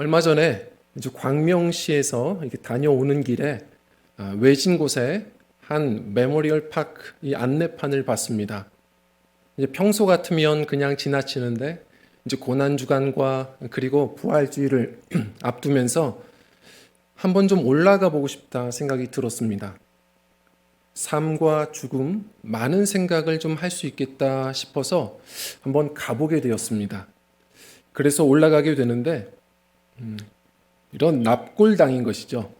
얼마 전에 이제 광명시에서 이렇게 다녀오는 길에 아, 외진 곳에 한 메모리얼 파크 이 안내판을 봤습니다. 이제 평소 같으면 그냥 지나치는데 이제 고난 주간과 그리고 부활주의를 앞두면서 한번 좀 올라가 보고 싶다 생각이 들었습니다. 삶과 죽음, 많은 생각을 좀 할 수 있겠다 싶어서 한번 가보게 되었습니다. 그래서 올라가게 되는데 음, 이런 납골당인 것이죠.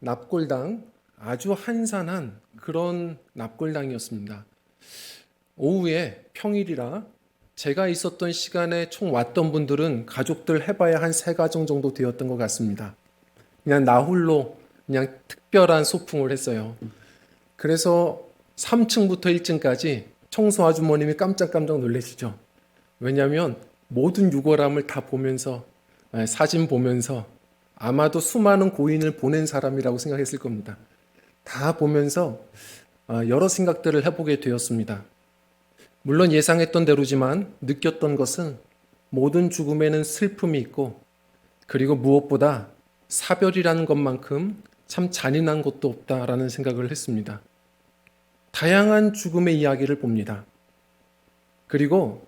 납골당 아주 한산한 그런 납골당이었습니다. 오후에 평일이라 제가 있었던 시간에 총 왔던 분들은 가족들 해봐야 한 세 가정 정도 되었던 것 같습니다. 그냥 나 홀로 그냥 특별한 소풍을 했어요. 그래서 3층부터 1층까지 청소 아주머님이 깜짝깜짝 놀라시죠. 왜냐하면 모든 유골함을 다 보면서 예, 사진 보면서 아마도 수많은 고인을 보낸 사람이라고 생각했을 겁니다. 다 보면서 아, 여러 생각들을 해보게 되었습니다. 물론 예상했던 대로지만 느꼈던 것은 모든 죽음에는 슬픔이 있고 그리고 무엇보다 사별이라는 것만큼 참 잔인한 것도 없다라는 생각을 했습니다. 다양한 죽음의 이야기를 봅니다. 그리고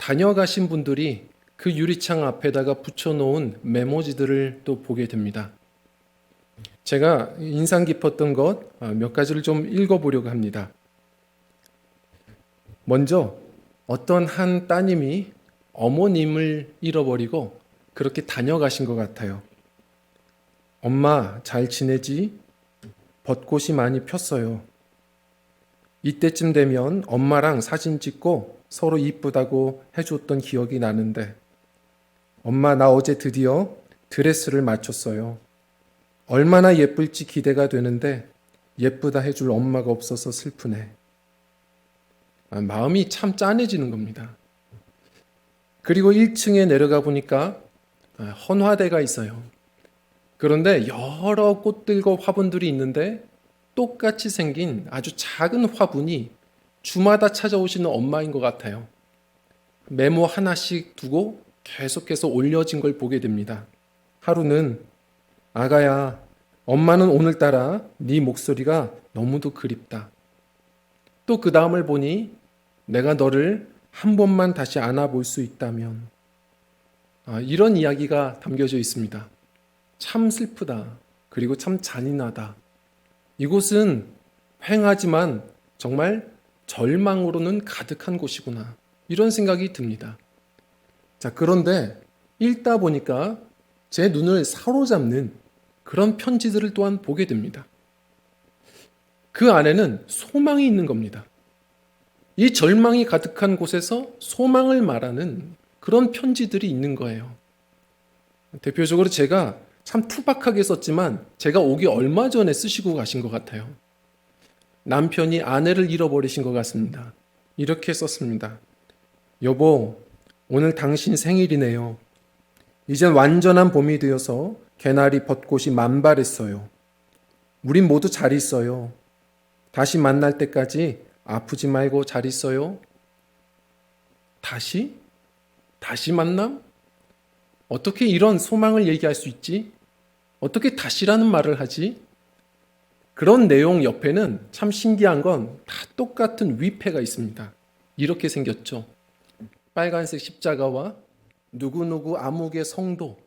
다녀가신 분들이 그 유리창 앞에다가 붙여놓은 메모지들을 또 보게 됩니다. 제가 인상 깊었던 것 몇 가지를 좀 읽어보려고 합니다. 먼저 어떤 한 따님이 어머님을 잃어버리고 그렇게 다녀가신 것 같아요. 엄마 잘 지내지? 벚꽃이 많이 폈어요. 이때쯤 되면 엄마랑 사진 찍고 서로 이쁘다고 해줬던 기억이 나는데 엄마 나 어제 드디어 드레스를 맞췄어요. 얼마나 예쁠지 기대가 되는데 예쁘다 해줄 엄마가 없어서 슬프네. 아, 마음이 참 짠해지는 겁니다. 그리고 1층에 내려가 보니까 아, 헌화대가 있어요. 그런데 여러 꽃들과 화분들이 있는데 똑같이 생긴 아주 작은 화분이 주마다 찾아오시는 엄마인 것 같아요. 메모 하나씩 두고 계속해서 올려진 걸 보게 됩니다. 하루는 아가야, 엄마는 오늘따라 네 목소리가 너무도 그립다. 또 그 다음을 보니 내가 너를 한 번만 다시 안아볼 수 있다면 아, 이런 이야기가 담겨져 있습니다. 참 슬프다. 그리고 참 잔인하다. 이곳은 횡하지만 정말 절망으로는 가득한 곳이구나. 이런 생각이 듭니다. 자, 그런데 읽다 보니까 제 눈을 사로잡는 그런 편지들을 또한 보게 됩니다. 그 안에는 소망이 있는 겁니다. 이 절망이 가득한 곳에서 소망을 말하는 그런 편지들이 있는 거예요. 대표적으로 제가 참 투박하게 썼지만 제가 오기 얼마 전에 쓰시고 가신 것 같아요. 남편이 아내를 잃어버리신 것 같습니다. 이렇게 썼습니다. 여보, 오늘 당신 생일이네요. 이젠 완전한 봄이 되어서 개나리 벚꽃이 만발했어요. 우린 모두 잘 있어요. 다시 만날 때까지 아프지 말고 잘 있어요. 다시? 다시 만남? 어떻게 이런 소망을 얘기할 수 있지? 어떻게 다시라는 말을 하지? 그런 내용 옆에는 참 신기한 건 다 똑같은 위패가 있습니다. 이렇게 생겼죠. 빨간색 십자가와 누구누구 암흑의 성도,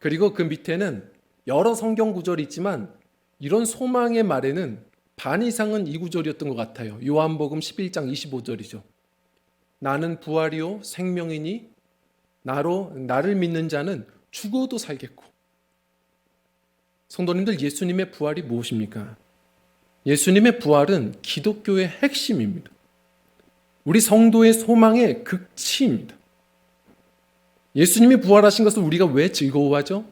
그리고 그 밑에는 여러 성경 구절이 있지만 이런 소망의 말에는 반 이상은 이 구절이었던 것 같아요. 요한복음 11장 25절이죠. 나는 부활이요 생명이니 나로 나를 믿는 자는 죽어도 살겠고. 성도님들 예수님의 부활이 무엇입니까? 예수님의 부활은 기독교의 핵심입니다. 우리 성도의 소망의 극치입니다. 예수님이 부활하신 것을 우리가 왜 즐거워하죠?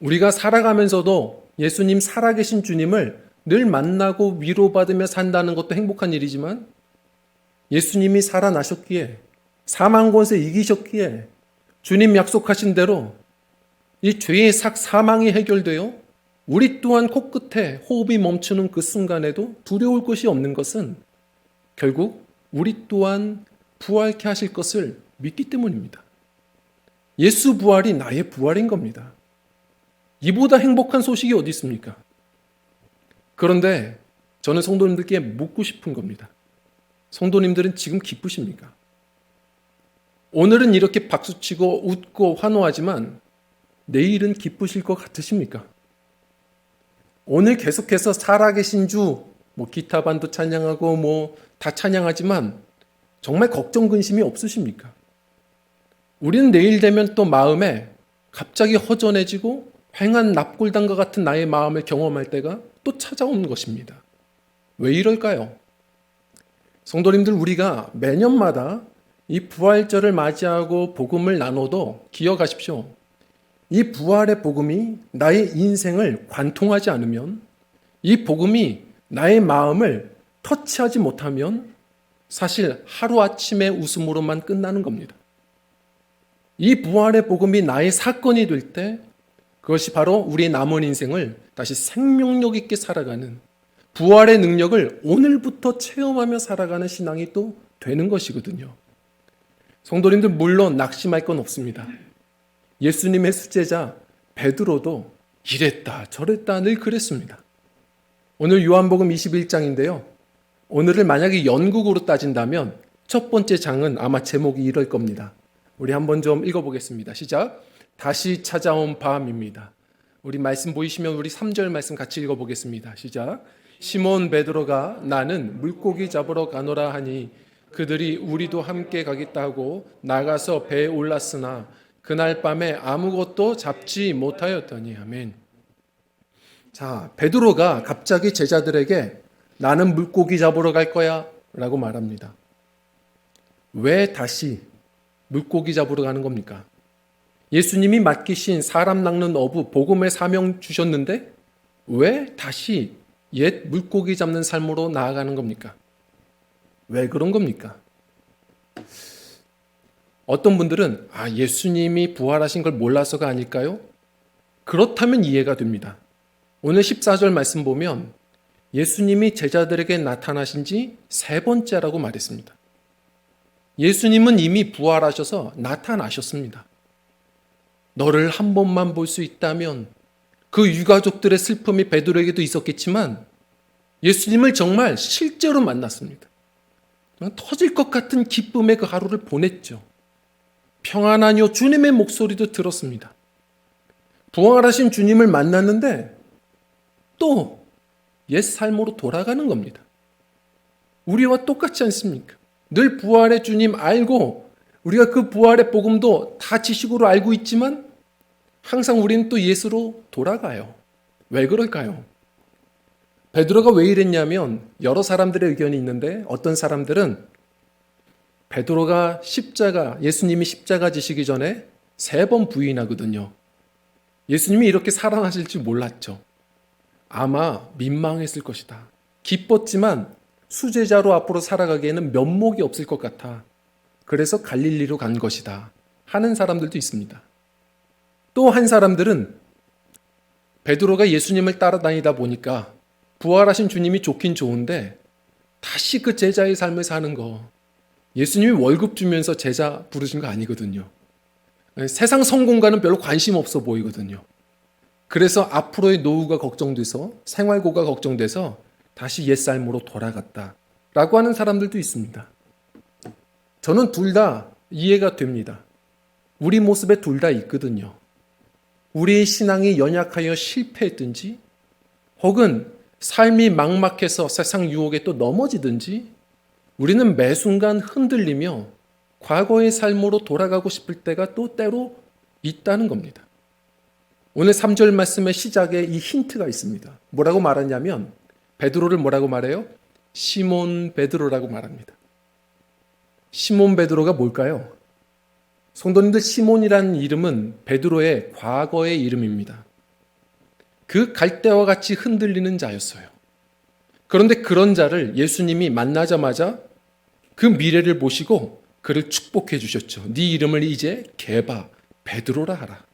우리가 살아가면서도 예수님 살아계신 주님을 늘 만나고 위로받으며 산다는 것도 행복한 일이지만 예수님이 살아나셨기에 사망 권세 이기셨기에 주님 약속하신 대로 이 죄의 삭 사망이 해결되어 우리 또한 코끝에 호흡이 멈추는 그 순간에도 두려울 것이 없는 것은 결국 우리 또한 부활케 하실 것을 믿기 때문입니다. 예수 부활이 나의 부활인 겁니다. 이보다 행복한 소식이 어디 있습니까? 그런데 저는 성도님들께 묻고 싶은 겁니다. 성도님들은 지금 기쁘십니까? 오늘은 이렇게 박수치고 웃고 환호하지만 내일은 기쁘실 것 같으십니까? 오늘 계속해서 살아계신 주, 뭐 기타 반도 찬양하고 뭐 다 찬양하지만 정말 걱정 근심이 없으십니까? 우리는 내일 되면 또 마음에 갑자기 허전해지고 횡한 납골당과 같은 나의 마음을 경험할 때가 또 찾아오는 것입니다. 왜 이럴까요? 성도님들 우리가 매년마다 이 부활절을 맞이하고 복음을 나눠도 기억하십시오. 이 부활의 복음이 나의 인생을 관통하지 않으면 이 복음이 나의 마음을 터치하지 못하면 사실 하루아침의 웃음으로만 끝나는 겁니다. 이 부활의 복음이 나의 사건이 될 때 그것이 바로 우리의 남은 인생을 다시 생명력 있게 살아가는 부활의 능력을 오늘부터 체험하며 살아가는 신앙이 또 되는 것이거든요. 성도님들 물론 낙심할 건 없습니다. 예수님의 수제자 베드로도 이랬다 저랬다 늘 그랬습니다. 오늘 요한복음 21장인데요. 오늘을 만약에 연극으로 따진다면 첫 번째 장은 아마 제목이 이럴 겁니다. 우리 한번 좀 읽어보겠습니다. 시작. 다시 찾아온 밤입니다. 우리 말씀 보이시면 우리 3절 말씀 같이 읽어보겠습니다. 시작. 시몬 베드로가 나는 물고기 잡으러 가노라 하니 그들이 우리도 함께 가겠다 하고 나가서 배에 올랐으나 그날 밤에 아무것도 잡지 못하였더니 아멘. 자, 베드로가 갑자기 제자들에게 나는 물고기 잡으러 갈 거야 라고 말합니다. 왜 다시 물고기 잡으러 가는 겁니까? 예수님이 맡기신 사람 낚는 어부 복음의 사명 주셨는데 왜 다시 옛 물고기 잡는 삶으로 나아가는 겁니까? 왜 그런 겁니까? 어떤 분들은 아, 예수님이 부활하신 걸 몰라서가 아닐까요? 그렇다면 이해가 됩니다. 오늘 14절 말씀 보면 예수님이 제자들에게 나타나신 지 세 번째라고 말했습니다. 예수님은 이미 부활하셔서 나타나셨습니다. 너를 한 번만 볼 수 있다면 그 유가족들의 슬픔이 베드로에게도 있었겠지만 예수님을 정말 실제로 만났습니다. 터질 것 같은 기쁨의 그 하루를 보냈죠. 평안하뇨 주님의 목소리도 들었습니다. 부활하신 주님을 만났는데 또 옛 삶으로 돌아가는 겁니다. 우리와 똑같지 않습니까? 늘 부활의 주님 알고 우리가 그 부활의 복음도 다 지식으로 알고 있지만 항상 우리는 또 예수로 돌아가요. 왜 그럴까요? 베드로가 왜 이랬냐면 여러 사람들의 의견이 있는데 어떤 사람들은 베드로가 십자가 예수님이 십자가 지시기 전에 세 번 부인하거든요. 예수님이 이렇게 사랑하실 줄 몰랐죠. 아마 민망했을 것이다. 기뻤지만 수제자로 앞으로 살아가기에는 면목이 없을 것 같아. 그래서 갈릴리로 간 것이다. 하는 사람들도 있습니다. 또 한 사람들은 베드로가 예수님을 따라다니다 보니까 부활하신 주님이 좋긴 좋은데 다시 그 제자의 삶을 사는 거 예수님이 월급 주면서 제자 부르신 거 아니거든요. 세상 성공과는 별로 관심 없어 보이거든요. 그래서 앞으로의 노후가 걱정돼서 생활고가 걱정돼서 다시 옛삶으로 돌아갔다. 라고 하는 사람들도 있습니다. 저는 둘 다 이해가 됩니다. 우리 모습에 둘 다 있거든요. 우리의 신앙이 연약하여 실패했든지, 혹은 삶이 막막해서 세상 유혹에 또 넘어지든지, 우리는 매 순간 흔들리며 과거의 삶으로 돌아가고 싶을 때가 또 때로 있다는 겁니다. 오늘 3절 말씀의 시작에 이 힌트가 있습니다. 뭐라고 말하냐면 베드로를 뭐라고 말해요? 시몬 베드로라고 말합니다. 시몬 베드로가 뭘까요? 성도님들 시몬이라는 이름은 베드로의 과거의 이름입니다. 그 갈대와 같이 흔들리는 자였어요. 그런데 그런 자를 예수님이 만나자마자 그 미래를 보시고 그를 축복해 주셨죠. 네 이름을 이제 개바 베드로라 하라.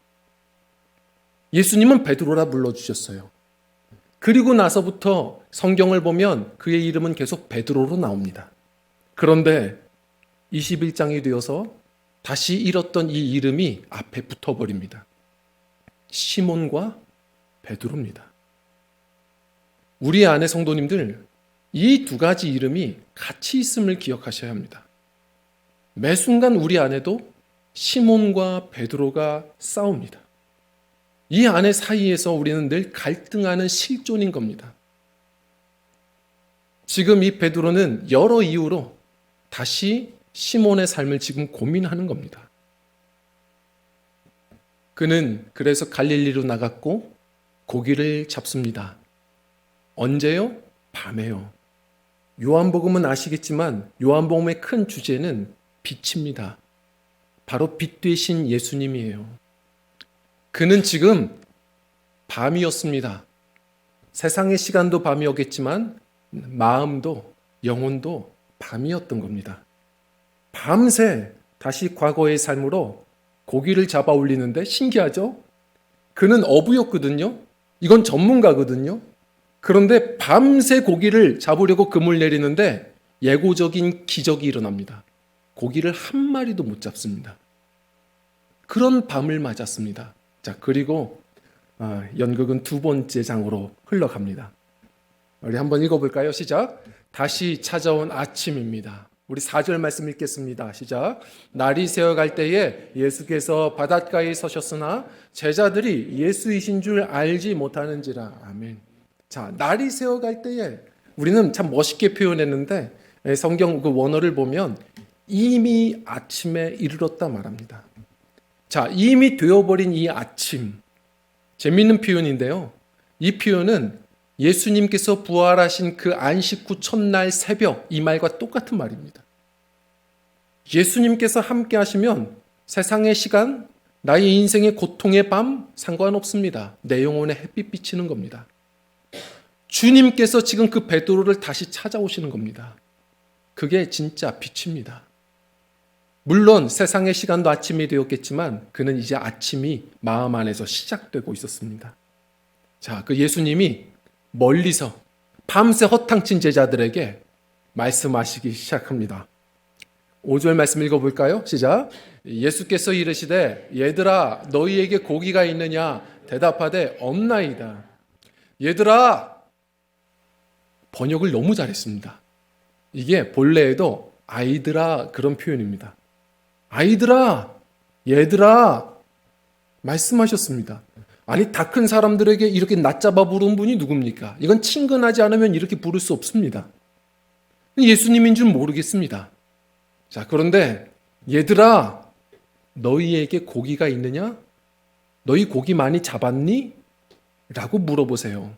예수님은 베드로라 불러 주셨어요. 그리고 나서부터 성경을 보면 그의 이름은 계속 베드로로 나옵니다. 그런데 21장이 되어서 다시 잃었던 이 이름이 앞에 붙어 버립니다. 시몬과 베드로입니다. 우리 안에 성도님들 이 두 가지 이름이 같이 있음을 기억하셔야 합니다. 매 순간 우리 안에도 시몬과 베드로가 싸웁니다. 이 안에 사이에서 우리는 늘 갈등하는 실존인 겁니다. 지금 이 베드로는 여러 이유로 다시 시몬의 삶을 지금 고민하는 겁니다. 그는 그래서 갈릴리로 나갔고 고기를 잡습니다. 언제요? 밤에요. 요한복음은 아시겠지만 요한복음의 큰 주제는 빛입니다. 바로 빛 되신 예수님이에요. 그는 지금 밤이었습니다. 세상의 시간도 밤이었겠지만 마음도 영혼도 밤이었던 겁니다. 밤새 다시 과거의 삶으로 고기를 잡아 올리는데 신기하죠? 그는 어부였거든요. 이건 전문가거든요. 그런데 밤새 고기를 잡으려고 금을 내리는데 예고적인 기적이 일어납니다. 고기를 한 마리도 못 잡습니다. 그런 밤을 맞았습니다. 자, 그리고 아, 연극은 두 번째 장으로 흘러갑니다. 우리 한번 읽어볼까요? 시작. 다시 찾아온 아침입니다. 우리 4절 말씀 읽겠습니다. 시작. 날이 새어갈 때에 예수께서 바닷가에 서셨으나 제자들이 예수이신 줄 알지 못하는지라. 아멘. 자, 날이 새어갈 때에 우리는 참 멋있게 표현했는데 예, 성경 그 원어를 보면 이미 아침에 이르렀다 말합니다. 자, 이미 되어버린 이 아침. 재밌는 표현인데요. 이 표현은 예수님께서 부활하신 그 안식 후 첫날 새벽 이 말과 똑같은 말입니다. 예수님께서 함께 하시면 세상의 시간, 나의 인생의 고통의 밤 상관없습니다. 내 영혼에 햇빛 비치는 겁니다. 주님께서 지금 그 베드로를 다시 찾아오시는 겁니다. 그게 진짜 빛입니다. 물론 세상의 시간도 아침이 되었겠지만 그는 이제 아침이 마음 안에서 시작되고 있었습니다. 자, 그 예수님이 멀리서 밤새 허탕친 제자들에게 말씀하시기 시작합니다. 5절 말씀 읽어볼까요? 시작. 예수께서 이르시되 얘들아 너희에게 고기가 있느냐 대답하되 없나이다. 얘들아 번역을 너무 잘했습니다. 이게 본래에도 아이들아 그런 표현입니다. 아이들아 얘들아 말씀하셨습니다. 아니 다 큰 사람들에게 이렇게 낮잡아 부른 분이 누굽니까? 이건 친근하지 않으면 이렇게 부를 수 없습니다. 예수님인 줄 모르겠습니다. 자, 그런데 얘들아, 너희에게 고기가 있느냐? 너희 고기 많이 잡았니? 라고 물어보세요.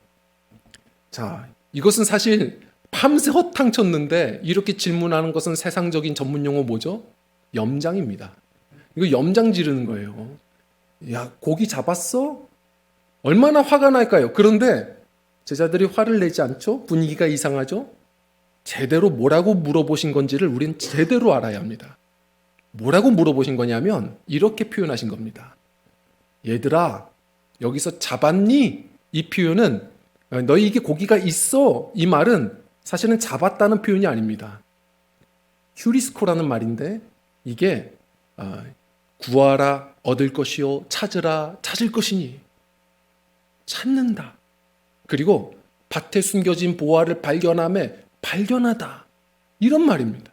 자, 이것은 사실 밤새 허탕 쳤는데 이렇게 질문하는 것은 세상적인 전문 용어 뭐죠? 염장입니다. 이거 염장 지르는 거예요. 야, 고기 잡았어? 얼마나 화가 날까요? 그런데 제자들이 화를 내지 않죠? 분위기가 이상하죠? 제대로 뭐라고 물어보신 건지를 우리는 제대로 알아야 합니다. 뭐라고 물어보신 거냐면 이렇게 표현하신 겁니다. 얘들아, 여기서 잡았니? 이 표현은 너희에게 고기가 있어. 이 말은 사실은 잡았다는 표현이 아닙니다. 휴리스코라는 말인데 이게 어, 구하라 얻을 것이요 찾으라 찾을 것이니 찾는다. 그리고 밭에 숨겨진 보화를 발견함에 발견하다. 이런 말입니다.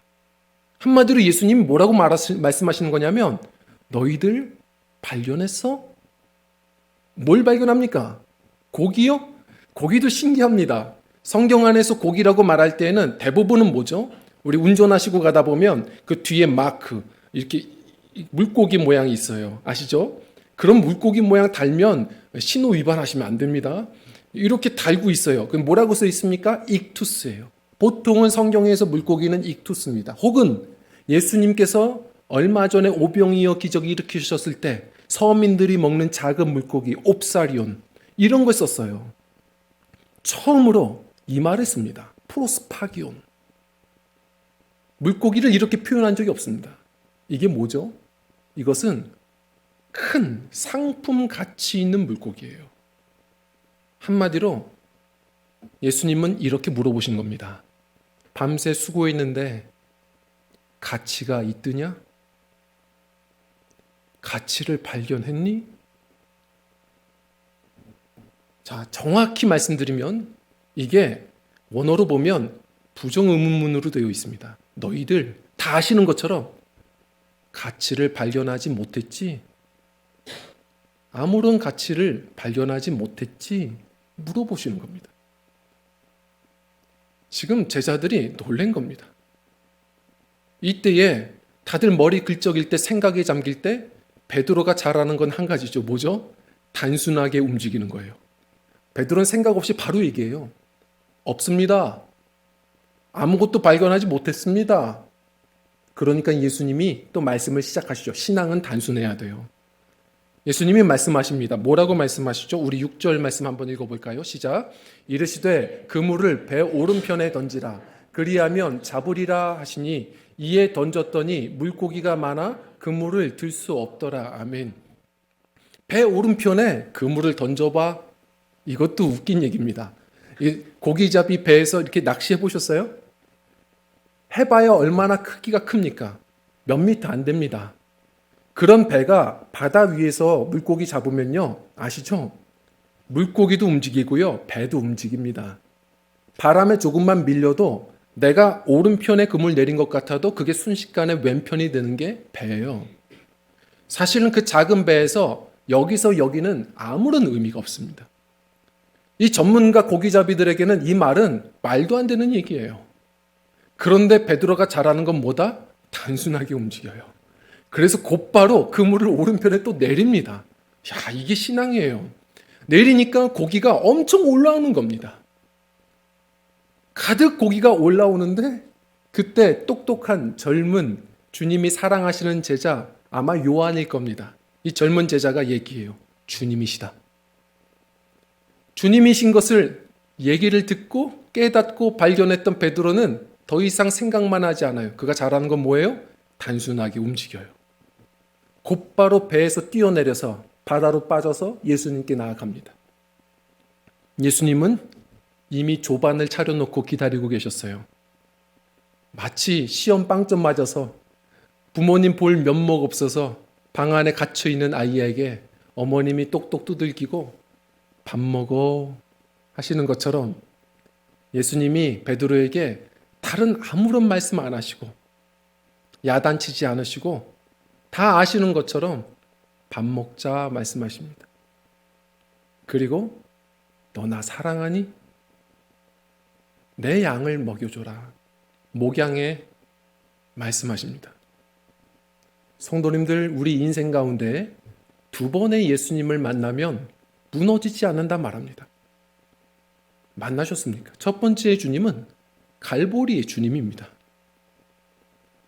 한마디로 예수님이 뭐라고 말하시, 말씀하시는 거냐면 너희들 발견했어? 뭘 발견합니까? 고기요? 고기도 신기합니다. 성경 안에서 고기라고 말할 때에는 대부분은 뭐죠? 우리 운전하시고 가다 보면 그 뒤에 마크 이렇게 물고기 모양이 있어요. 아시죠? 그런 물고기 모양 달면 신호 위반하시면 안 됩니다. 이렇게 달고 있어요. 그럼 뭐라고 써 있습니까? 익투스예요. 보통은 성경에서 물고기는 익투스입니다. 혹은 예수님께서 얼마 전에 오병이어 기적을 일으키셨을 때 서민들이 먹는 작은 물고기 옵사리온 이런 걸 썼어요. 처음으로 이 말을 씁니다. 프로스파기온. 물고기를 이렇게 표현한 적이 없습니다. 이게 뭐죠? 이것은 큰 상품 가치 있는 물고기예요. 한마디로 예수님은 이렇게 물어보신 겁니다. 밤새 수고했는데 가치가 있더냐? 가치를 발견했니? 자, 정확히 말씀드리면 이게 원어로 보면 부정 의문문으로 되어 있습니다. 너희들 다 아시는 것처럼 가치를 발견하지 못했지? 아무런 가치를 발견하지 못했지? 물어보시는 겁니다. 지금 제자들이 놀란 겁니다. 이때에 다들 머리 긁적일 때 생각에 잠길 때 베드로가 잘하는 건 한 가지죠. 뭐죠? 단순하게 움직이는 거예요. 베드로는 생각 없이 바로 얘기해요. 없습니다. 아무것도 발견하지 못했습니다. 그러니까 예수님이 또 말씀을 시작하시죠. 신앙은 단순해야 돼요. 예수님이 말씀하십니다. 뭐라고 말씀하시죠? 우리 6절 말씀 한번 읽어볼까요? 시작. 이르시되 그물을 배 오른편에 던지라. 그리하면 잡으리라 하시니 이에 던졌더니 물고기가 많아 그물을 들 수 없더라. 아멘. 배 오른편에 그물을 던져봐. 이것도 웃긴 얘기입니다. 이 고기잡이 배에서 이렇게 낚시해 보셨어요? 해봐야 얼마나 크기가 큽니까? 몇 미터 안 됩니다. 그런 배가 바다 위에서 물고기 잡으면요. 아시죠? 물고기도 움직이고요. 배도 움직입니다. 바람에 조금만 밀려도 내가 오른편에 그물 내린 것 같아도 그게 순식간에 왼편이 되는 게 배예요. 사실은 그 작은 배에서 여기서 여기는 아무런 의미가 없습니다. 이 전문가 고기잡이들에게는 이 말은 말도 안 되는 얘기예요. 그런데 베드로가 잘하는 건 뭐다? 단순하게 움직여요. 그래서 곧바로 그물을 오른편에 또 내립니다. 야, 이게 신앙이에요. 내리니까 고기가 엄청 올라오는 겁니다. 가득 고기가 올라오는데 그때 똑똑한 젊은 주님이 사랑하시는 제자 아마 요한일 겁니다. 이 젊은 제자가 얘기해요. 주님이시다. 주님이신 것을 얘기를 듣고 깨닫고 발견했던 베드로는 더 이상 생각만 하지 않아요. 그가 잘하는 건 뭐예요? 단순하게 움직여요. 곧바로 배에서 뛰어내려서 바다로 빠져서 예수님께 나아갑니다. 예수님은 이미 조반을 차려놓고 기다리고 계셨어요. 마치 시험 빵점 맞아서 부모님 볼 면목 없어서 방 안에 갇혀 있는 아이에게 어머님이 똑똑 두들기고 밥 먹어 하시는 것처럼 예수님이 베드로에게 다른 아무런 말씀 안 하시고 야단치지 않으시고 다 아시는 것처럼 밥 먹자 말씀하십니다. 그리고 너나 사랑하니? 내 양을 먹여줘라. 목양에 말씀하십니다. 성도님들, 우리 인생 가운데 두 번의 예수님을 만나면 무너지지 않는다 말합니다. 만나셨습니까? 첫 번째 주님은 갈보리의 주님입니다.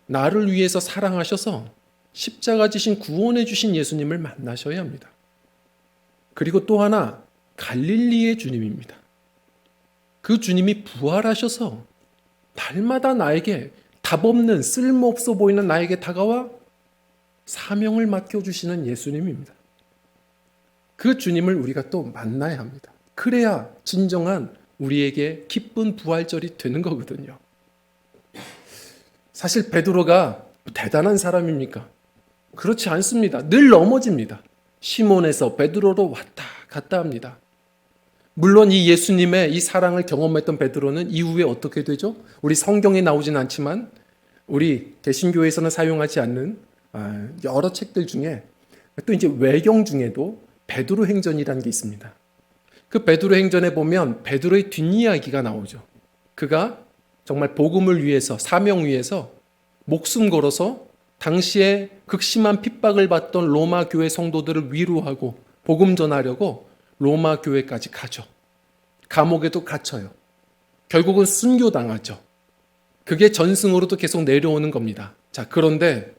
나를 위해서 사랑하셔서 십자가 지신 구원해 주신 예수님을 만나셔야 합니다. 그리고 또 하나 갈릴리의 주님입니다. 그 주님이 부활하셔서 날마다 나에게 답 없는 쓸모없어 보이는 나에게 다가와 사명을 맡겨 주시는 예수님입니다. 그 주님을 우리가 또 만나야 합니다. 그래야 진정한 우리에게 기쁜 부활절이 되는 거거든요. 사실 베드로가 대단한 사람입니까? 그렇지 않습니다. 늘 넘어집니다. 시몬에서 베드로로 왔다 갔다 합니다. 물론 이 예수님의 이 사랑을 경험했던 베드로는 이후에 어떻게 되죠? 우리 성경에 나오진 않지만 우리 개신교에서는 사용하지 않는 아, 여러 책들 중에 또 이제 외경 중에도 베드로 행전이라는 게 있습니다. 그 베드로 행전에 보면 베드로의 뒷이야기가 나오죠. 그가 정말 복음을 위해서 사명 위해서 목숨 걸어서 당시에 극심한 핍박을 받던 로마 교회 성도들을 위로하고 복음 전하려고 로마 교회까지 가죠. 감옥에도 갇혀요. 결국은 순교당하죠. 그게 전승으로도 계속 내려오는 겁니다. 자, 그런데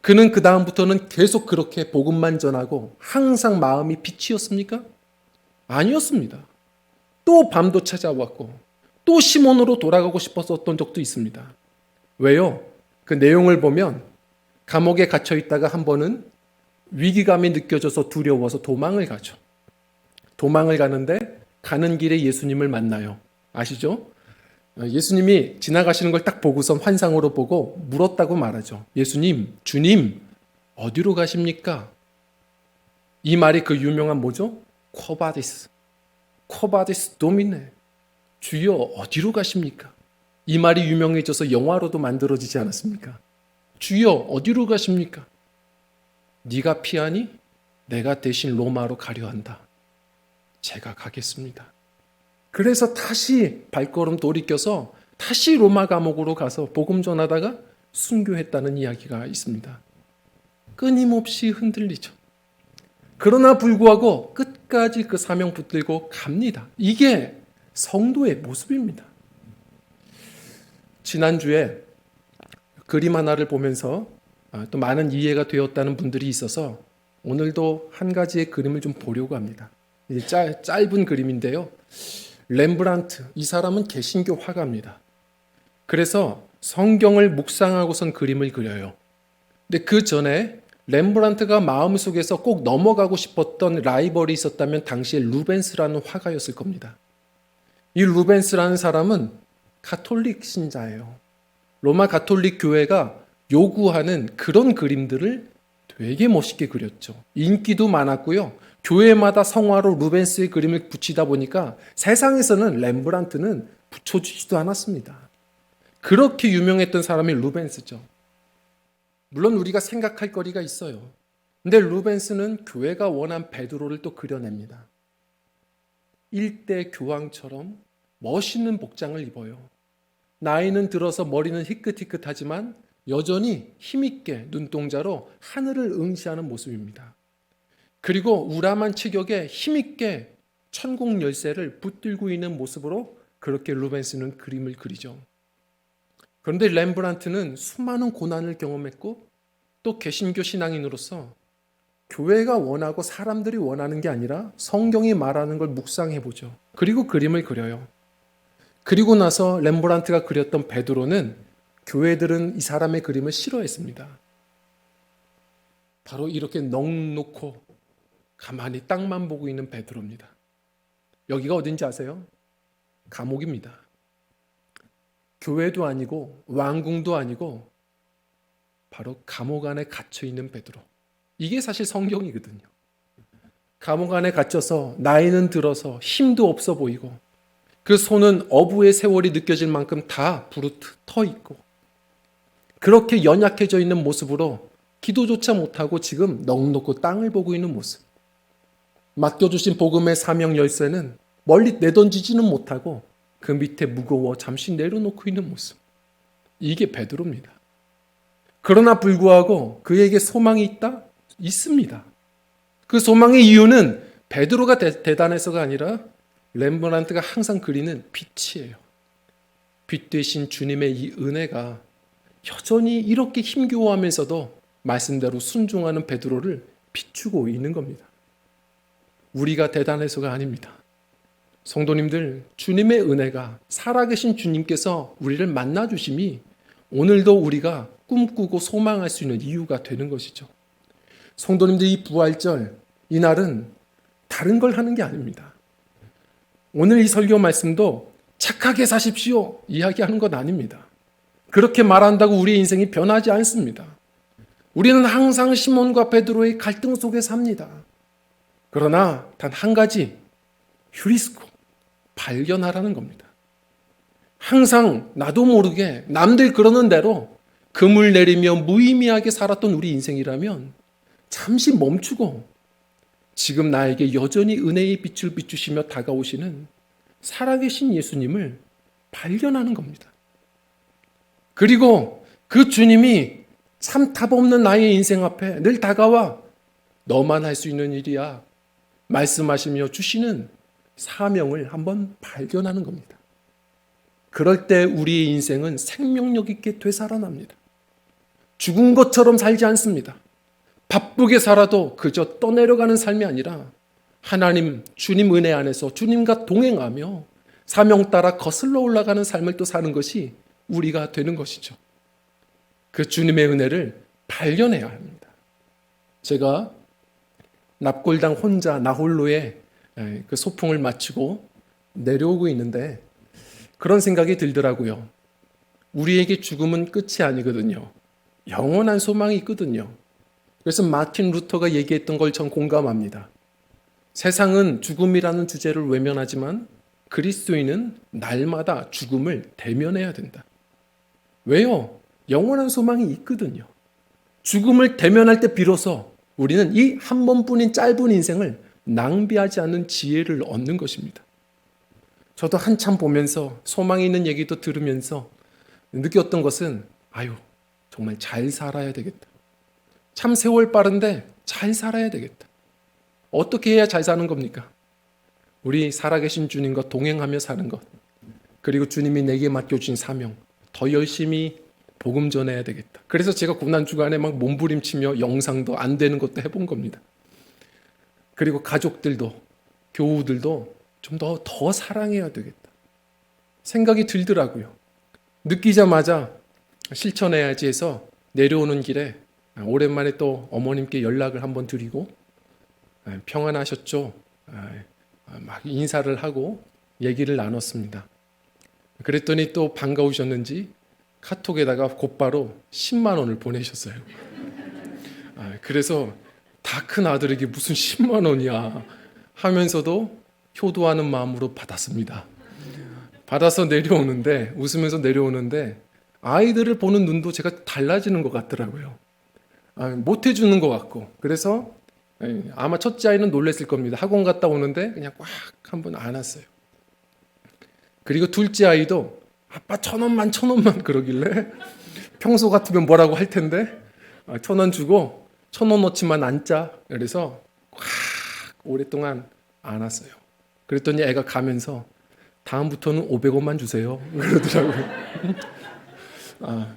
그는 그 다음부터는 계속 그렇게 복음만 전하고 항상 마음이 빛이었습니까? 아니었습니다. 또 밤도 찾아왔고 또 시몬으로 돌아가고 싶었었던 적도 있습니다. 왜요? 그 내용을 보면 감옥에 갇혀 있다가 한 번은 위기감이 느껴져서 두려워서 도망을 가죠. 도망을 가는데 가는 길에 예수님을 만나요. 아시죠? 예수님이 지나가시는 걸 딱 보고선 환상으로 보고 물었다고 말하죠. 예수님, 주님, 어디로 가십니까? 이 말이 그 유명한 뭐죠? 코바디스. 코바디스 도미네. 주여 어디로 가십니까? 이 말이 유명해져서 영화로도 만들어지지 않았습니까? 주여 어디로 가십니까? 네가 피하니 내가 대신 로마로 가려 한다. 제가 가겠습니다. 그래서 다시 발걸음 돌이켜서 다시 로마 감옥으로 가서 복음 전하다가 순교했다는 이야기가 있습니다. 끊임없이 흔들리죠. 그러나 불구하고 끝까지 그 사명 붙들고 갑니다. 이게 성도의 모습입니다. 지난주에 그림 하나를 보면서 아, 또 많은 이해가 되었다는 분들이 있어서 오늘도 한 가지의 그림을 좀 보려고 합니다. 짧은 그림인데요. 렘브란트, 이 사람은 개신교 화가입니다. 그래서 성경을 묵상하고선 그림을 그려요. 근데 그 전에 렘브란트가 마음속에서 꼭 넘어가고 싶었던 라이벌이 있었다면 당시에 루벤스라는 화가였을 겁니다. 이 루벤스라는 사람은 가톨릭 신자예요. 로마 가톨릭 교회가 요구하는 그런 그림들을 되게 멋있게 그렸죠. 인기도 많았고요. 교회마다 성화로 루벤스의 그림을 붙이다 보니까 세상에서는 렘브란트는 붙여주지도 않았습니다. 그렇게 유명했던 사람이 루벤스죠. 물론 우리가 생각할 거리가 있어요. 근데 루벤스는 교회가 원한 베드로를 또 그려냅니다. 일대 교황처럼 멋있는 복장을 입어요. 나이는 들어서 머리는 희끗희끗하지만 여전히 힘있게 눈동자로 하늘을 응시하는 모습입니다. 그리고 우람한 체격에 힘있게 천국 열쇠를 붙들고 있는 모습으로 그렇게 루벤스는 그림을 그리죠. 그런데 렘브란트는 수많은 고난을 경험했고 또 개신교 신앙인으로서 교회가 원하고 사람들이 원하는 게 아니라 성경이 말하는 걸 묵상해 보죠. 그리고 그림을 그려요. 그리고 나서 렘브란트가 그렸던 베드로는 교회들은 이 사람의 그림을 싫어했습니다. 바로 이렇게 넋놓고 가만히 땅만 보고 있는 베드로입니다. 여기가 어딘지 아세요? 감옥입니다. 교회도 아니고 왕궁도 아니고 바로 감옥 안에 갇혀 있는 베드로. 이게 사실 성경이거든요. 감옥 안에 갇혀서 나이는 들어서 힘도 없어 보이고 그 손은 어부의 세월이 느껴질 만큼 다 부르터 있고 그렇게 연약해져 있는 모습으로 기도조차 못하고 지금 넋놓고 땅을 보고 있는 모습. 맡겨주신 복음의 사명 열쇠는 멀리 내던지지는 못하고 그 밑에 무거워 잠시 내려놓고 있는 모습. 이게 베드로입니다. 그러나 불구하고 그에게 소망이 있다? 있습니다. 그 소망의 이유는 베드로가 대, 대단해서가 아니라 렘브란트가 항상 그리는 빛이에요. 빛 대신 주님의 이 은혜가 여전히 이렇게 힘겨워하면서도 말씀대로 순종하는 베드로를 비추고 있는 겁니다. 우리가 대단해서가 아닙니다. 성도님들, 주님의 은혜가 살아계신 주님께서 우리를 만나주심이 오늘도 우리가 꿈꾸고 소망할 수 있는 이유가 되는 것이죠. 성도님들, 이 부활절, 이날은 다른 걸 하는 게 아닙니다. 오늘 이 설교 말씀도 착하게 사십시오. 이야기하는 것 아닙니다. 그렇게 말한다고 우리의 인생이 변하지 않습니다. 우리는 항상 시몬과 베드로의 갈등 속에 삽니다. 그러나 단 한 가지 휴리스코 발견하라는 겁니다. 항상 나도 모르게 남들 그러는 대로 금을 내리며 무의미하게 살았던 우리 인생이라면 잠시 멈추고 지금 나에게 여전히 은혜의 빛을 비추시며 다가오시는 살아계신 예수님을 발견하는 겁니다. 그리고 그 주님이 참 답 없는 나의 인생 앞에 늘 다가와 너만 할 수 있는 일이야. 말씀하시며 주시는 사명을 한번 발견하는 겁니다. 그럴 때 우리의 인생은 생명력 있게 되살아납니다. 죽은 것처럼 살지 않습니다. 바쁘게 살아도 그저 떠내려가는 삶이 아니라 하나님, 주님 은혜 안에서 주님과 동행하며 사명 따라 거슬러 올라가는 삶을 또 사는 것이 우리가 되는 것이죠. 그 주님의 은혜를 발견해야 합니다. 제가 납골당 혼자 나홀로의 그 소풍을 마치고 내려오고 있는데 그런 생각이 들더라고요. 우리에게 죽음은 끝이 아니거든요. 영원한 소망이 있거든요. 그래서 마틴 루터가 얘기했던 걸 전 공감합니다. 세상은 죽음이라는 주제를 외면하지만 그리스도인은 날마다 죽음을 대면해야 된다. 왜요? 영원한 소망이 있거든요. 죽음을 대면할 때 비로소 우리는 이 한 번뿐인 짧은 인생을 낭비하지 않는 지혜를 얻는 것입니다. 저도 한참 보면서 소망이 있는 얘기도 들으면서 느꼈던 것은 아유 정말 잘 살아야 되겠다. 참 세월 빠른데 잘 살아야 되겠다. 어떻게 해야 잘 사는 겁니까? 우리 살아계신 주님과 동행하며 사는 것. 그리고 주님이 내게 맡겨주신 사명. 더 열심히 복음 전해야 되겠다. 그래서 제가 고난 주간에 막 몸부림치며 영상도 안 되는 것도 해본 겁니다. 그리고 가족들도 교우들도 좀더더 사랑해야 되겠다. 생각이 들더라고요. 느끼자마자 실천해야지 해서 내려오는 길에 오랜만에 또 어머님께 연락을 한번 드리고 아, 평안하셨죠? 아, 막 인사를 하고 얘기를 나눴습니다. 그랬더니 또 반가우셨는지 카톡에다가 곧바로 10만 원을 보내셨어요. 아, 그래서 다 큰 아들에게 무슨 10만 원이야 하면서도 효도하는 마음으로 받았습니다. 받아서 내려오는데 웃으면서 내려오는데 아이들을 보는 눈도 제가 달라지는 것 같더라고요. 아, 못 해주는 것 같고 그래서 예, 아마 첫째 아이는 놀랬을 겁니다. 학원 갔다 오는데 그냥 꽉 한번 안았어요. 그리고 둘째 아이도 아빠 천 원만 천 원만 그러길래 평소 같으면 뭐라고 할 텐데 아, 천원 주고 천 원어치만 안자 그래서 꽉 오랫동안 안았어요. 그랬더니 애가 가면서 다음부터는 500원만 주세요 그러더라고요. 아,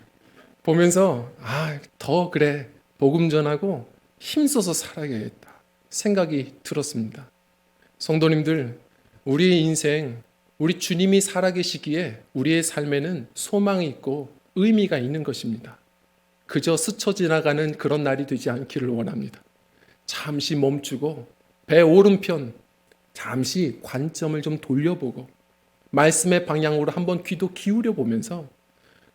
보면서 아 더 그래 복음 전하고 힘써서 살아야겠다 생각이 들었습니다. 성도님들, 우리의 인생, 우리 주님이 살아계시기에 우리의 삶에는 소망이 있고 의미가 있는 것입니다. 그저 스쳐 지나가는 그런 날이 되지 않기를 원합니다. 잠시 멈추고 배 오른편 잠시 관점을 좀 돌려보고 말씀의 방향으로 한번 귀도 기울여 보면서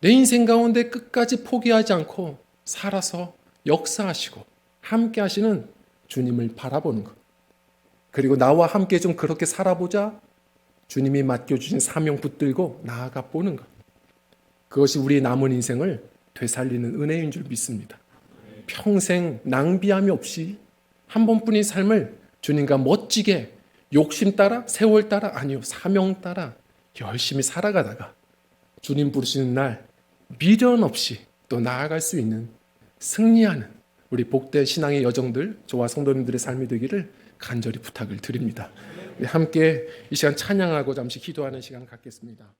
내 인생 가운데 끝까지 포기하지 않고 살아서 역사하시고 함께 하시는 주님을 바라보는 것. 그리고 나와 함께 좀 그렇게 살아보자 주님이 맡겨주신 사명 붙들고 나아가 보는 것. 그것이 우리의 남은 인생을 되살리는 은혜인 줄 믿습니다. 평생 낭비함이 없이 한 번뿐인 삶을 주님과 멋지게 욕심 따라 세월 따라 아니요 사명 따라 열심히 살아가다가 주님 부르시는 날 미련 없이 또 나아갈 수 있는 승리하는 우리 복된 신앙의 여정들 저와 성도님들의 삶이 되기를 간절히 부탁을 드립니다. 함께 이 시간 찬양하고 잠시 기도하는 시간 갖겠습니다.